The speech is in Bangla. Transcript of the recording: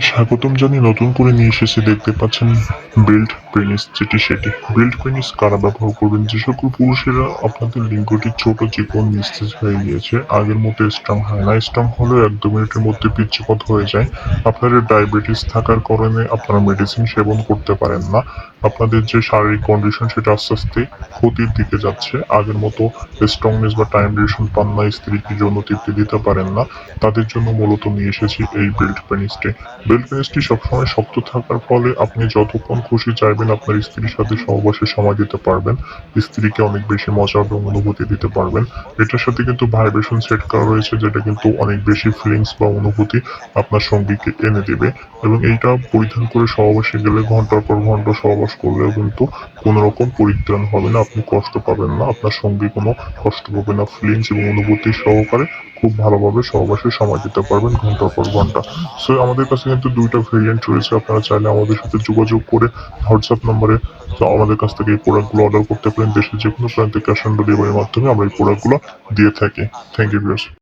স্বাগতম জানি নতুন করে নিয়ে এসেছি। দেখতে পাচ্ছেন বেল্ট পেনিস, যেটি সেটি। বেল্ট পেনিস কারা ব্যবহার করবেন? যে সকল পুরুষেরা আপনাদের লিঙ্গটি ছোট, চিকন, নিস্তেজ হয়ে গিয়েছে। আগের মতো স্ট্রং হয় না। স্ট্রং হলেও এক দু মিনিটের মধ্যে পিচ্ছিপথ হয়ে যায়। আপনাদের ডায়াবেটিস থাকার কারণে আপনারা মেডিসিন সেবন করতে পারেন না। আপনাদের যে শারীরিক কন্ডিশন সেটা আস্তে আস্তে ক্ষতির দিকে যাচ্ছে। আগের মতো স্ট্রংনেস বা টাইম ডিউরেশন পান না, স্ত্রীকে জন্য তৃপ্তি দিতে পারেন না। তাদের জন্য মূলত নিয়ে এসেছি এই বেল্ট পেনিসটি বেল্ট পেনিসটি সবসময় শক্ত থাকার ফলে আপনি যতক্ষণ খুশি চাইবেন আপনার স্ত্রীর সাথে সহবাসে সময় দিতে পারবেন। স্ত্রীকে অনেক বেশি মজা এবং অনুভূতি দিতে পারবেন। এটার সাথে কিন্তু ভাইব্রেশন সেট করা রয়েছে, যেটা কিন্তু অনেক বেশি ফিলিংস বা অনুভূতি আপনার সঙ্গীকে এনে দেবে। এবং এইটা পরিধান করে সহবাসে গেলে ঘণ্টার পর ঘণ্টা সহবাস করলেও কিন্তু কোনো রকম পরিত্রাণ হবে না, আপনি কষ্ট পাবেন না। আপনার সঙ্গে কোনো কষ্ট পাবে না। ফিলিংস এবং অনুভূতি সহকারে খুব ভালোভাবে সহবাসে সময় দিতে পারবেন ঘণ্টার পর ঘণ্টা। সো আমাদের কাছে কিন্তু দুইটা ভেরিয়েন্ট রয়েছে। আপনারা চাইলে আমাদের সাথে যোগাযোগ করে হোয়াটসঅ্যাপ নম্বরে আমাদের কাছ থেকে এই প্রোডাক্টগুলো অর্ডার করতে পারেন। দেশের যে কোনো প্রান্তে ক্যাশ অন ডেলিভারির মাধ্যমে আমরা এই প্রোডাক্টগুলো দিয়ে থাকি। Thank you viewers